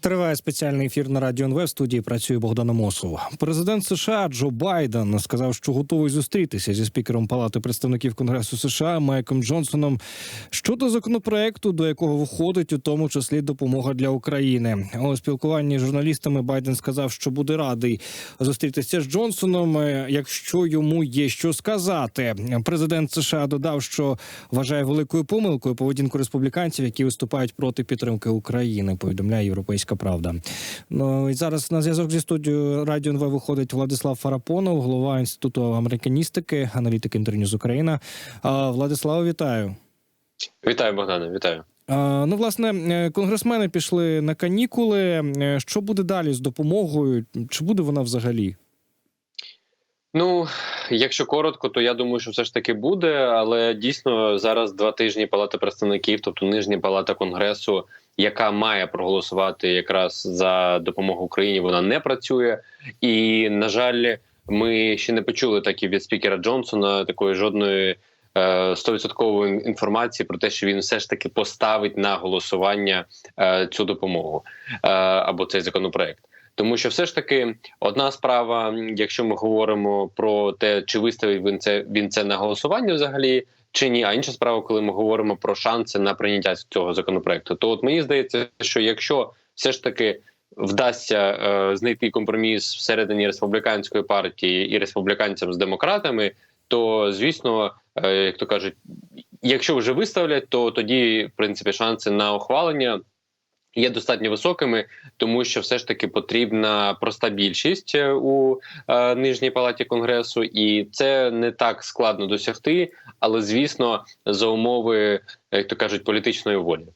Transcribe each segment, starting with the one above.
Триває спеціальний ефір на радіо НВ. В студії працює Богдан Мосов. Президент США Джо Байден сказав, що готовий зустрітися зі спікером Палати представників Конгресу США Майком Джонсоном щодо законопроекту, до якого входить у тому числі допомога для України. У спілкуванні з журналістами Байден сказав, що буде радий зустрітися з Джонсоном, е, якщо йому є що сказати. Президент США додав, що вважає великою помилкою поведінку республіканців, які виступають проти підтримки України. Повідомляє європейська правда. Ну і зараз на зв'язок зі студією Радіо НВ виходить Владислав Фарапонов, голова інституту американістики, аналітик інтерньюз Україна. Владислав, вітаю. Вітаю, Богдане, вітаю. Ну, власне, е, конгресмени пішли на канікули. Е, Що буде далі з допомогою? Чи буде вона взагалі? Ну, якщо коротко, то я думаю, що все ж таки буде. Але дійсно зараз два тижні Палата представників, тобто нижня палата конгресу, яка має проголосувати якраз за допомогу Україні, вона не працює. І на жаль, ми ще не почули так і від спікера Джонсона такої жодної е, стовідсоткової інформації про те, що він все ж таки поставить на голосування е, цю допомогу е, або цей законопроект. Тому що все ж таки одна справа, якщо ми говоримо про те, чи виставить він це він це на голосування взагалі. Чи ні, а інша справа, коли ми говоримо про шанси на прийняття цього законопроекту, то от мені здається, що якщо все ж таки вдасться е, знайти компроміс всередині республіканської партії і республіканцям з демократами, то звісно, е, як то кажуть, якщо вже виставлять, то тоді в принципі шанси на ухвалення є достатньо високими, тому що все ж таки потрібна проста більшість е, у е, нижній палаті конгресу, і це не так складно досягти, але звісно, за умови, як то кажуть, політичної волі.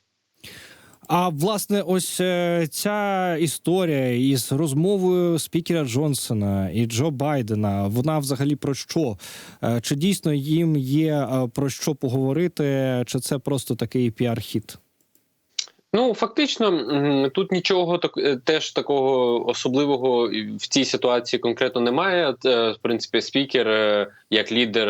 А власне, ось е, ця історія із розмовою спікера Джонсона і Джо Байдена. Вона взагалі про що? Е, Чи дійсно їм є про що поговорити, чи це просто такий піар-хіт? Ну фактично, тут нічого так е, теж такого особливого в цій ситуації конкретно немає. Е, В принципі, спікер е, як лідер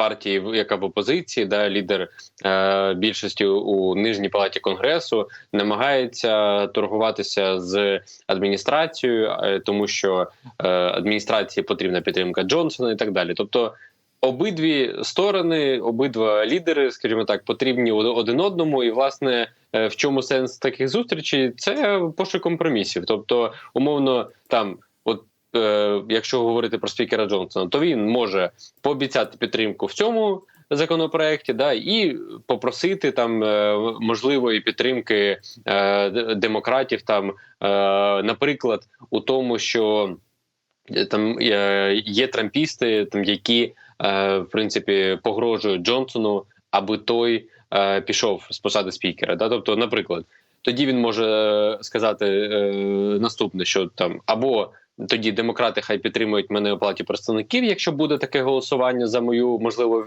партії, яка в опозиції, да лідер е, більшості у нижній палаті конгресу, намагається торгуватися з адміністрацією, е, тому що е, адміністрації потрібна підтримка Джонсона і так далі. Тобто. Обидві сторони, обидва лідери, скажімо так, потрібні один одному, і власне е, в чому сенс таких зустрічей? Це пошук компромісів. Тобто, умовно, там, от е, якщо говорити про спікера Джонсона, то він може пообіцяти підтримку в цьому законопроекті, да і попросити там е, можливої підтримки е, демократів, там, е, наприклад, у тому, що там е, є трампісти, там які в принципі погрожують Джонсону, аби той е, пішов з посади спікера. Да? Тобто, наприклад, тоді він може сказати е, наступне, що там або тоді демократи хай підтримують мене у палаті представників, якщо буде таке голосування за мою можливу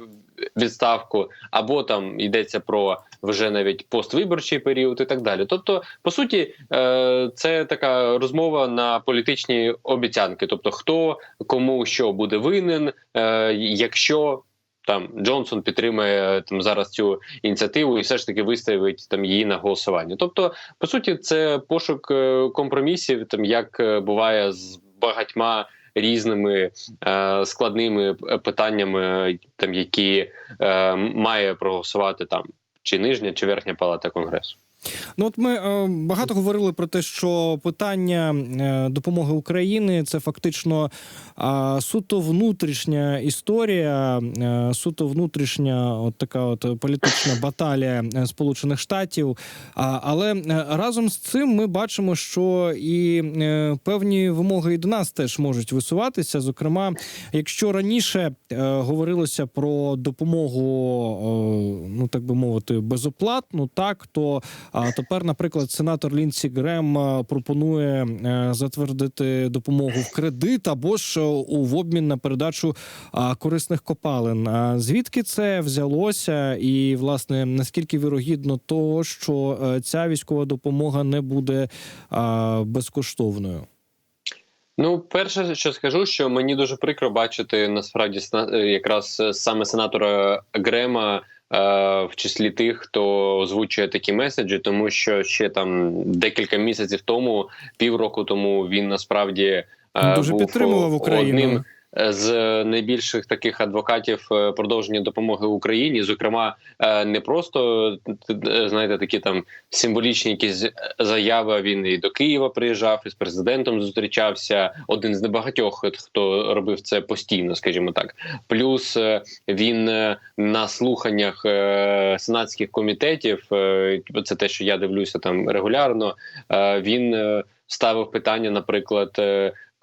відставку, або там йдеться про вже навіть поствиборчий період і так далі. Тобто, по суті, е, це така розмова на політичні обіцянки, тобто хто кому що буде винен, е, якщо. Там Джонсон підтримує там зараз цю ініціативу і все ж таки виставить там її на голосування. Тобто, по суті, це пошук е, компромісів, там як буває з багатьма різними е, складними питаннями, там які е, має проголосувати там чи нижня, чи верхня палата конгресу. Ну, от ми е, багато говорили про те, що питання е, допомоги України це фактично е, суто внутрішня історія, е, суто внутрішня, от така от політична баталія е, Сполучених Штатів. А, але е, разом з цим ми бачимо, що і е, певні вимоги і до нас теж можуть висуватися. Зокрема, якщо раніше е, говорилося про допомогу, е, ну так би мовити, безоплатну, так то. А тепер, наприклад, сенатор Лінсі Грем пропонує е, затвердити допомогу в кредит або ж е, в обмін на передачу корисних копалин. Звідки це взялося, і власне наскільки вірогідно того, що е, ця військова допомога не буде безкоштовною? Ну, перше, що скажу, що мені дуже прикро бачити насправді якраз саме сенатора Грема в числі тих, хто озвучує такі меседжі, тому що ще там декілька місяців тому, півроку тому він насправді е, Дуже був підтримував Україну. одним з найбільших таких адвокатів е, продовження допомоги Україні. Зокрема, е, не просто е, знаєте, такі там символічні якісь заяви. Він і до Києва приїжджав, і з президентом зустрічався. Один з небагатьох, хто робив це постійно, скажімо так. Плюс е, він е, на слуханнях е, сенатських комітетів, е, це те, що я дивлюся там регулярно. е, Він е, ставив питання, наприклад.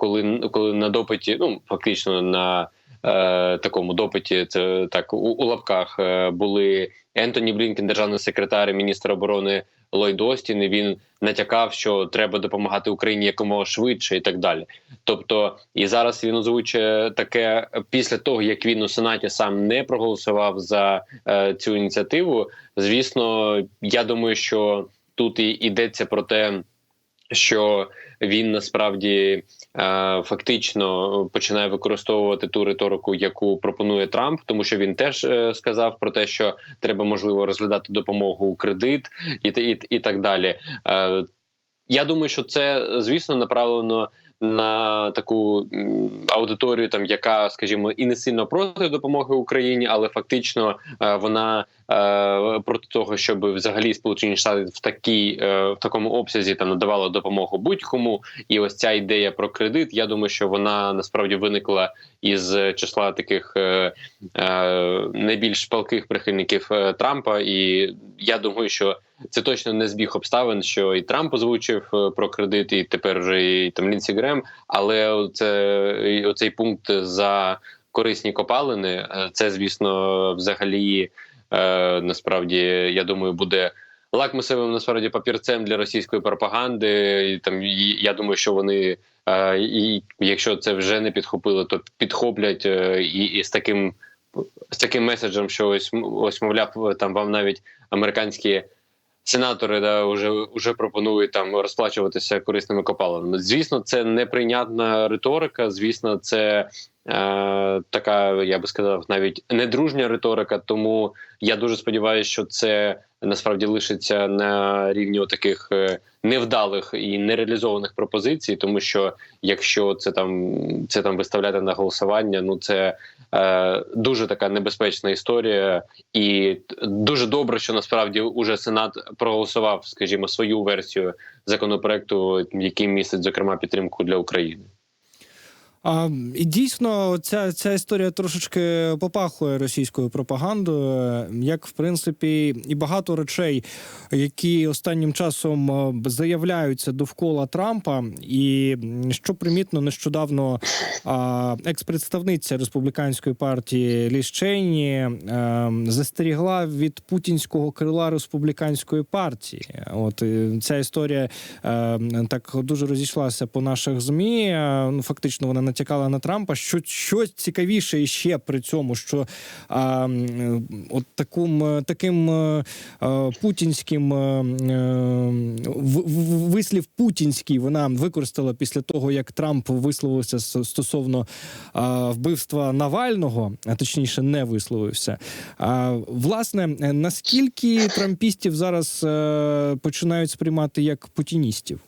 Коли коли на допиті, ну фактично на е, такому допиті, це так у, у лапках е, були Ентоні Блінкен, державний секретар, і міністр оборони Ллойд Остін, і Він натякав, що треба допомагати Україні якомога швидше, і так далі. Тобто, і зараз він озвучує таке після того, як він у сенаті сам не проголосував за е, цю ініціативу. Звісно, я думаю, що тут і йдеться про те, що він насправді фактично починає використовувати ту риторику, яку пропонує Трамп, тому що він теж е, сказав про те, що треба можливо розглядати допомогу у кредит і і, і так далі. Е, я думаю, що це звісно направлено на таку аудиторію, там яка, скажімо, і не сильно проти допомоги Україні, але фактично е, вона е, проти того, щоб взагалі Сполучені Штати в такій е, в такому обсязі там надавала допомогу будь-кому. І ось ця ідея про кредит. Я думаю, що вона насправді виникла із числа таких е, е, найбільш палких прихильників е, Трампа. І я думаю, що це точно не збіг обставин, що і Трамп озвучив е, про кредит, і тепер вже і там Лінсі Грем. Але це оцей пункт за корисні копалини. е, Це звісно, взагалі е, насправді я думаю, буде. Лакмусовим насправді папірцем для російської пропаганди, і там і, я думаю, що вони е, і якщо це вже не підхопили, то підхоплять е, і, і з таким з таким меседжем, що ось ось мовляв, там вам навіть американські сенатори да вже вже пропонують там розплачуватися корисними копалинами. Звісно, це неприйнятна риторика. Звісно, це е, я би сказав, навіть недружня риторика. Тому я дуже сподіваюся, що це насправді лишиться на рівні таких е, невдалих і нереалізованих пропозицій, тому що якщо це там це там виставляти на голосування, ну це е, дуже така небезпечна історія, і дуже добре, що насправді уже сенат проголосував, скажімо, свою версію законопроекту, який містить зокрема підтримку для України. А, І дійсно, ця ця історія трошечки попахує російською пропагандою, як в принципі і багато речей, які останнім часом е, заявляються довкола Трампа, і що примітно нещодавно екс-представниця республіканської партії Ліс Чейні а, застерігла від путінського крила республіканської партії. От ця історія а, так дуже розійшлася по наших змі. Ну фактично вона натякала на Трампа. Що що цікавіше ще при цьому, що а, от таким таким а, путінським а, в, вислів путінський вона використала після того, як Трамп висловився стосовно а, вбивства Навального, а точніше не висловився. А, власне, наскільки трампістів зараз а, починають сприймати як путіністів?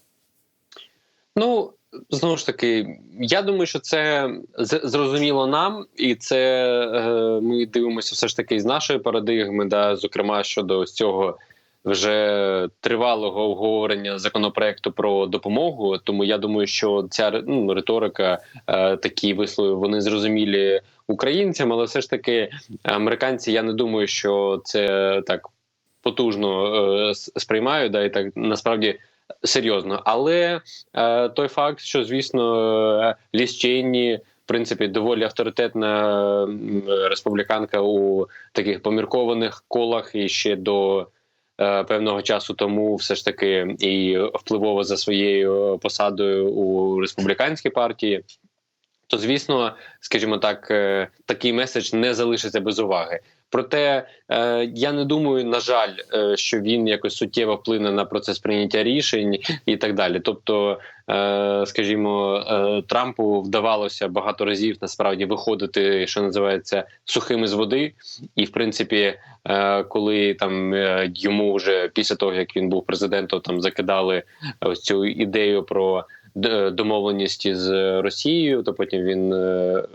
Ну Знову ж таки, я думаю, що це зрозуміло нам, і це е, ми дивимося все ж таки з нашої парадигми, да, зокрема щодо цього вже тривалого обговорення законопроекту про допомогу. Тому я думаю, що ця ну, риторика, е, такі вислови, вони зрозумілі українцям, але все ж таки американці, я не думаю, що це так потужно е, сприймають, да, і так насправді серйозно. Але е, той факт, що звісно, Ліс Чейні, в принципі, доволі авторитетна республіканка у таких поміркованих колах і ще до. Е, певного часу тому все ж таки і впливово за своєю посадою у республіканській партії, то звісно, скажімо так, е, такий меседж не залишиться без уваги. Проте е, я не думаю, на жаль, е, що він якось суттєво вплине на процес прийняття рішень і так далі. Тобто, е, скажімо, Трампу вдавалося багато разів насправді виходити, що називається сухими з води, і в принципі, коли там йому вже після того як він був президентом, там закидали ось цю ідею про домовленості з Росією, то потім він, е,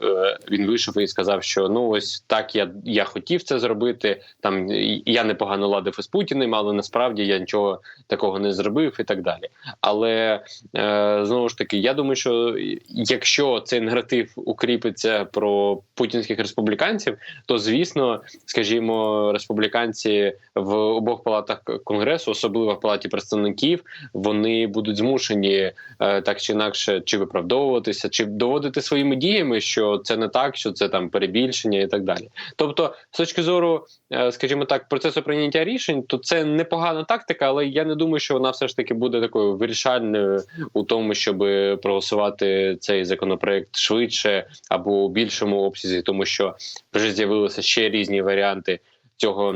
е, він вийшов і сказав, що ну ось так я, я хотів це зробити. Там я непогано ладив із Путіним, але насправді я нічого такого не зробив і так далі. Але е, знову ж таки, я думаю, що якщо цей наратив укріпиться про путінських республіканців, то звісно, скажімо, республіканці в обох палатах конгресу, особливо в палаті представників, вони будуть змушені е, так чи інакше чи виправдовуватися, чи доводити своїми діями, що це не так, що це там перебільшення і так далі. Тобто, з точки зору, е, скажімо так, процесу прийняття рішень, то це непогана тактика, але я не думаю, що вона все ж таки буде такою вирішальною у тому, щоб проголосувати цей законопроект швидше або у більшому обсязі, тому що вже з'явилися ще різні варіанти цього.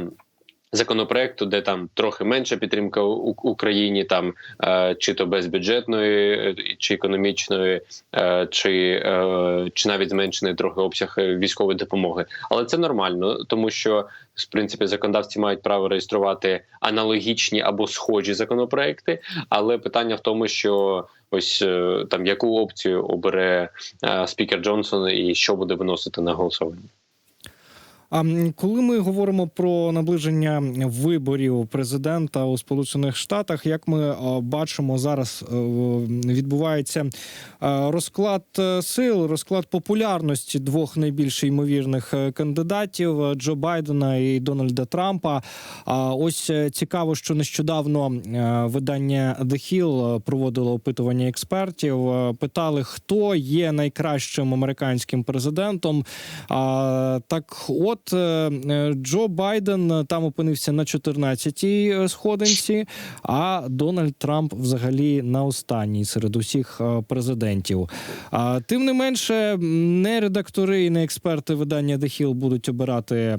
Законопроекту, де там трохи менша підтримка Україні, там е, чи то безбюджетної, е, чи економічної, е, чи, чи навіть зменшений трохи обсяг військової допомоги. Але це нормально, тому що в принципі законодавці мають право реєструвати аналогічні або схожі законопроекти. Але питання в тому, що ось там яку опцію обере спікер Джонсон і що буде виносити на голосування. А коли ми говоримо про наближення виборів президента у Сполучених Штатах, як ми бачимо зараз, е, відбувається е, розклад е, сил, розклад популярності двох найбільш ймовірних кандидатів Джо Байдена і Дональда Трампа. А ось цікаво, що нещодавно видання The Hill проводило опитування експертів. Питали, хто є найкращим американським президентом. А, так, от е, е, Джо Байден е, там опинився на 14-й е, сходинці, а Дональд Трамп взагалі на останній серед усіх президентів. Тим не менше, не редактори і не експерти видання The Hill будуть обирати,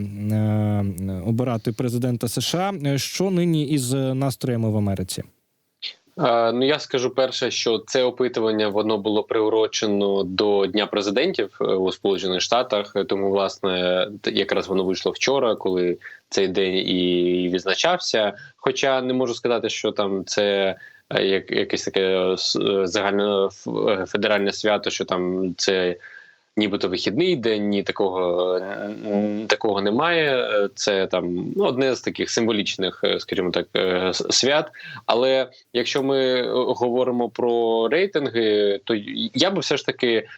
обирати президента США. Що нині із настроями в Америці? Е, Ну я скажу перше, що це опитування воно було приурочено до Дня президентів е, у Сполучених Штатах. Тому, власне, якраз воно вийшло вчора, коли цей день і відзначався. Хоча не можу сказати, що там це. е, Як якесь таке загальне федеральне свято, що там це нібито вихідний день, ні такого е, такого немає. Це там ну, одне з таких символічних, е, скажімо так, е, свят. Але якщо ми е, говоримо про рейтинги, то я би все ж таки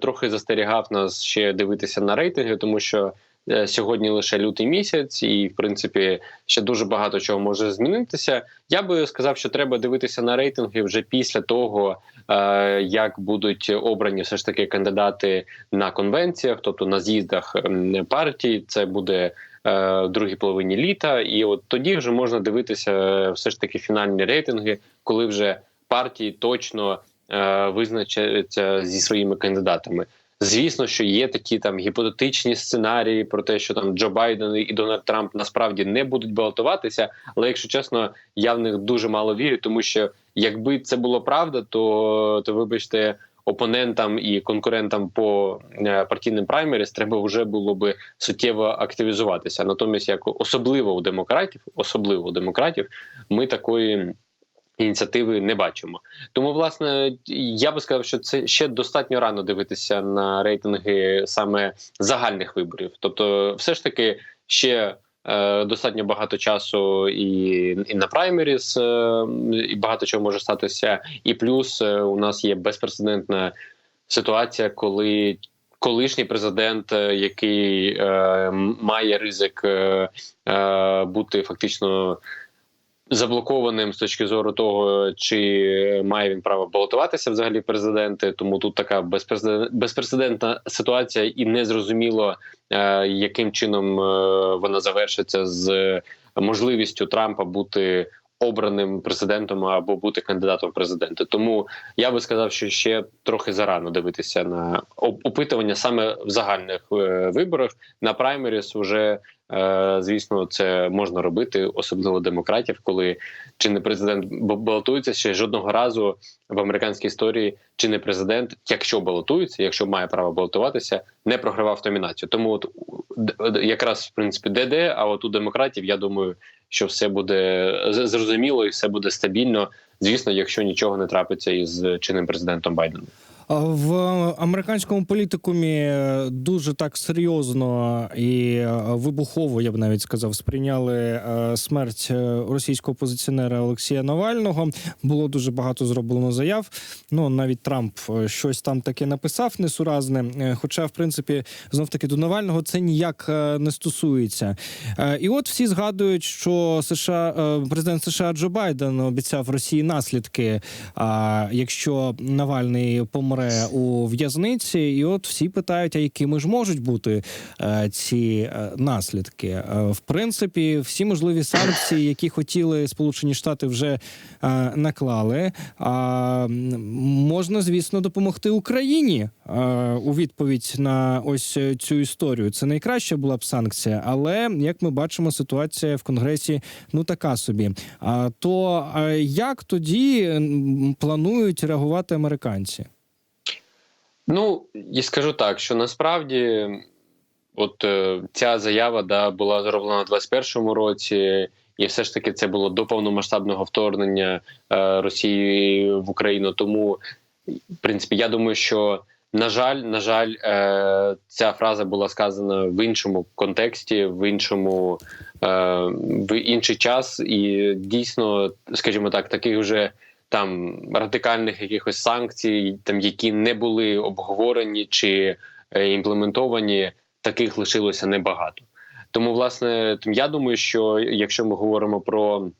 трохи застерігав нас ще дивитися на рейтинги, тому що. Е, Сьогодні лише лютий місяць, і в принципі ще дуже багато чого може змінитися. Я би сказав, що треба дивитися на рейтинги вже після того, е, як будуть обрані все ж таки кандидати на конвенціях, тобто на з'їздах партій. Це буде е, в другій половині літа, і от тоді вже можна дивитися все ж таки фінальні рейтинги, коли вже партії точно визначаться зі своїми кандидатами. Звісно, що є такі там гіпотетичні сценарії про те, що там Джо Байден і Дональд Трамп насправді не будуть балотуватися. Але якщо чесно, я в них дуже мало вірю, тому що якби це було правда, то, то вибачте, опонентам і конкурентам по е, партійним праймеріс треба вже було би суттєво активізуватися. Натомість, як особливо у демократів, особливо у демократів, ми такої. Ініціативи не бачимо, тому власне я би сказав, що це ще достатньо рано дивитися на рейтинги саме загальних виборів. Тобто, все ж таки ще е, достатньо багато часу і, і на праймеріс, е, і багато чого може статися. І плюс е, у нас є безпрецедентна ситуація, коли колишній президент, який е, має ризик е, бути фактично заблокованим з точки зору того, чи має він право балотуватися взагалі президенти. Тому тут така безпрецеден- безпрецедентна ситуація, і незрозуміло, е, яким чином е, вона завершиться з можливістю Трампа бути обраним президентом або бути кандидатом в президенти. Тому я би сказав, що ще трохи зарано дивитися на опитування саме в загальних е, виборах. На праймеріс вже Звісно, це можна робити, особливо демократів, коли чинний президент б- балотується ще жодного разу в американській історії чинний президент, якщо балотується, якщо має право балотуватися, не програвав номінацію. Тому от якраз в принципі ДД, а от у демократів, я думаю, що все буде зрозуміло і все буде стабільно. Звісно, якщо нічого не трапиться із чинним президентом Байденом. В американському політикумі е, дуже так серйозно і е, вибухово, я б навіть сказав, сприйняли е, смерть російського опозиціонера Олексія Навального. Було дуже багато зроблено заяв. Ну навіть Трамп щось там таке написав несуразне. Хоча, в принципі, знов таки до Навального це ніяк не стосується. І от всі згадують, що США президент США Джо Байден обіцяв Росії наслідки. Якщо Навальний помре у в'язниці, і от всі питають, а якими ж можуть бути е, ці е, наслідки? Е, в принципі, всі можливі санкції, які хотіли Сполучені Штати, вже е, наклали. А м, можна, звісно, допомогти Україні е, у відповідь на ось цю історію. Це найкраща була б санкція, але як ми бачимо, ситуація в Конгресі ну така собі. А то а як тоді планують реагувати американці? Ну і скажу так, що насправді, от е, ця заява да, була зроблена у 21-му році, і все ж таки це було до повномасштабного вторгнення е, Росії в Україну. Тому, в принципі, я думаю, що на жаль, на жаль, е, ця фраза була сказана в іншому контексті, в іншому е, в інший час, і дійсно, скажімо так, таких вже там радикальних якихось санкцій, там які не були обговорені чи е, імплементовані, таких лишилося небагато. Тому, власне, я думаю, що якщо ми говоримо про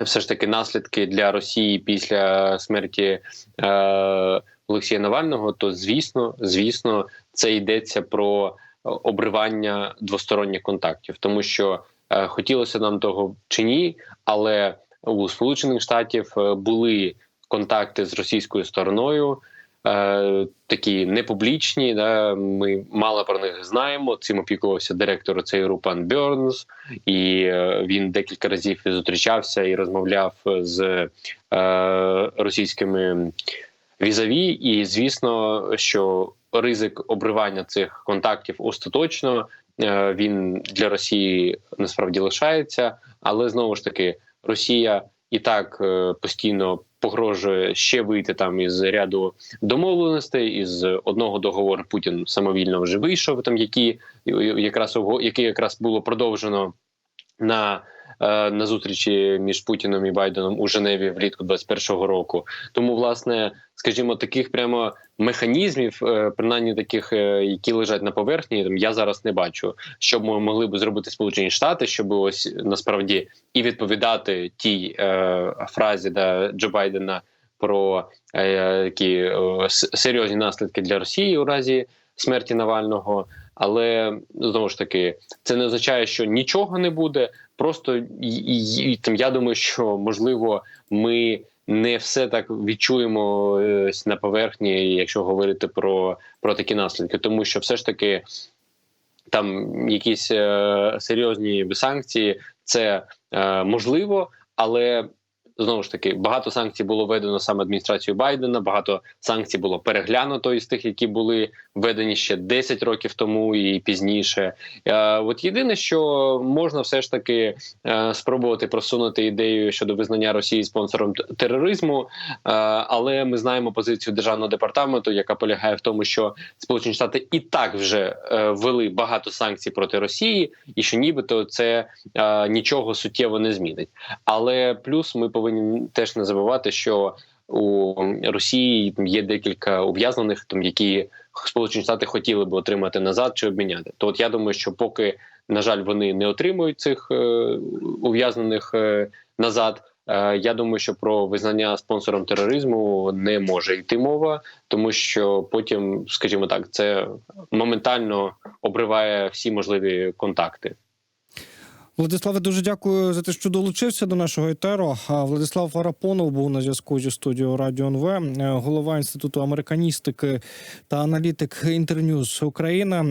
все ж таки наслідки для Росії після смерті е, Олексія Навального, то звісно, звісно, це йдеться про обривання двосторонніх контактів, тому що е, хотілося нам того чи ні, але у Сполучених Штатів е, були контакти з російською стороною, е, такі непублічні. Да, ми мало про них знаємо. Цим опікувався директор ЦРУ пан Бьорнс, і е, він декілька разів зустрічався і розмовляв з е, російськими візаві. І звісно, що ризик обривання цих контактів остаточно він для Росії насправді лишається, але знову ж таки. Росія і так е, постійно погрожує ще вийти там із ряду домовленостей. Із одного договору Путін самовільно вже вийшов, там які якраз який якраз було продовжено на. Е, На зустрічі між Путіним і Байденом у Женеві влітку 21-го року, тому власне, скажімо, таких прямо механізмів, е, принаймні таких, е, які лежать на поверхні, там я зараз не бачу, що ми могли б зробити Сполучені Штати, щоб ось насправді і відповідати тій е, фразі да, Джо Байдена про е, серйозні наслідки для Росії у разі смерті Навального. Але знову ж таки, це не означає, що нічого не буде. Просто і, і, там я думаю, що можливо ми не все так відчуємо на поверхні, якщо говорити про, про такі наслідки, тому що все ж таки там якісь е, серйозні санкції, це е, можливо, але знову ж таки багато санкцій було введено саме адміністрацією Байдена. Багато санкцій було переглянуто із тих, які були введені ще 10 років тому і пізніше. Е, от єдине, що можна все ж таки е, спробувати просунути ідею щодо визнання Росії спонсором тероризму, е, але ми знаємо позицію державного департаменту, яка полягає в тому, що Сполучені Штати і так вже ввели багато санкцій проти Росії, і що нібито це нічого суттєво не змінить. Але плюс ми повинні теж не забувати, що у Росії є декілька ув'язнених, там які Сполучені Штати хотіли би отримати назад чи обміняти. То от я думаю, що поки на жаль вони не отримують цих е, ув'язнених е, назад. е, Я думаю, що про визнання спонсором тероризму не може йти мова, тому що потім, скажімо так, це моментально обриває всі можливі контакти. Владиславе, дуже дякую за те, що долучився до нашого етеру. Владислав Гарапонов був на зв'язку зі студією Радіо НВ, е, голова інституту американістики та аналітик Інтерньюз Україна.